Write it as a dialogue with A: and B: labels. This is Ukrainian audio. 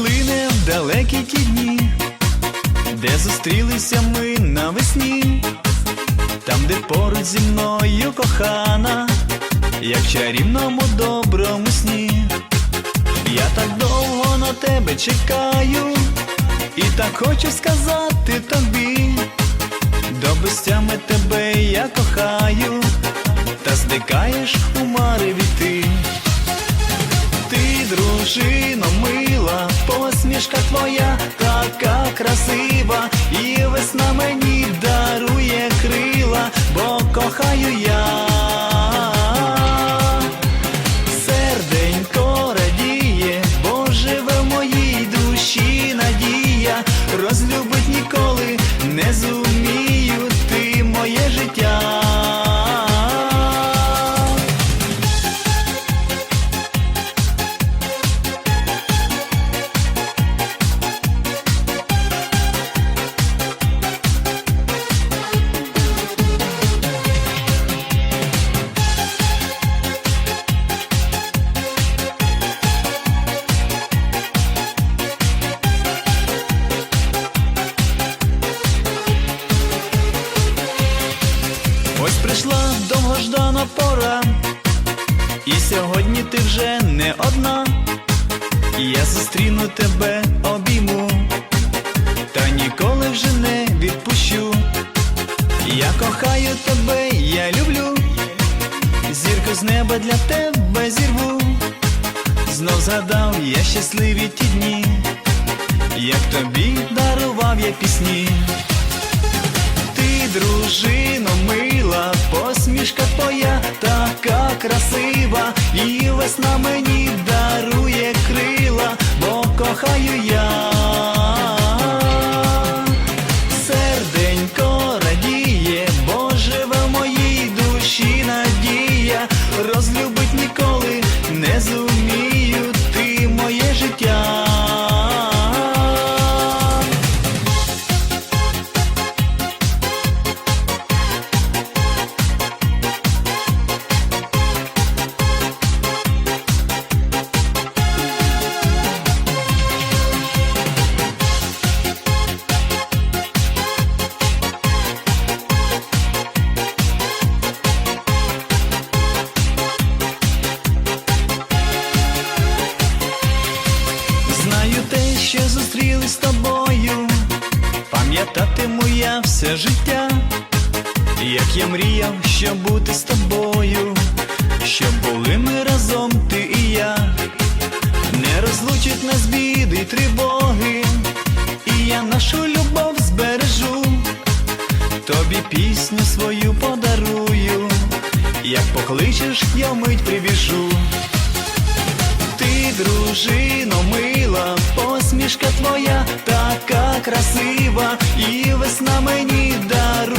A: світлини в далекі ті дні, де зустрілися ми навесні, там, де поруч зі мною кохана, як в чарівному доброму сні. Я так довго на тебе чекаю, і так хочу сказати тобі, до безтями тебе я кохаю, та здикаєш у мареві ти. Ти, дружино, мила, посмішка твоя така красива, і весна мені дарує крила, бо кохаю я. Серденько радіє, бо в моїй душі надія, розлюбить ніколи не зумію прийшла довгождана пора, і сьогодні ти вже не одна. Я зустріну тебе обійму, та ніколи вже не відпущу. Я кохаю тебе, я люблю, зірку з неба для тебе зірву. Знов згадав я щасливі ті дні, як тобі дарував я пісні. Ти, дружино, мила, посмішка твоя така красива, і весна мені дарує крила, бо кохаю я. Що зустрілись з тобою, пам'ятатиму я все життя, як я мріяв, щоб бути з тобою, щоб були ми разом, ти і я, не розлучить нас біди й тривоги, і я нашу любов збережу, тобі пісню свою подарую, як покличеш, я вмить прибіжу. Ти, дружино, мила, посмішка твоя така красива, і весна мені дарує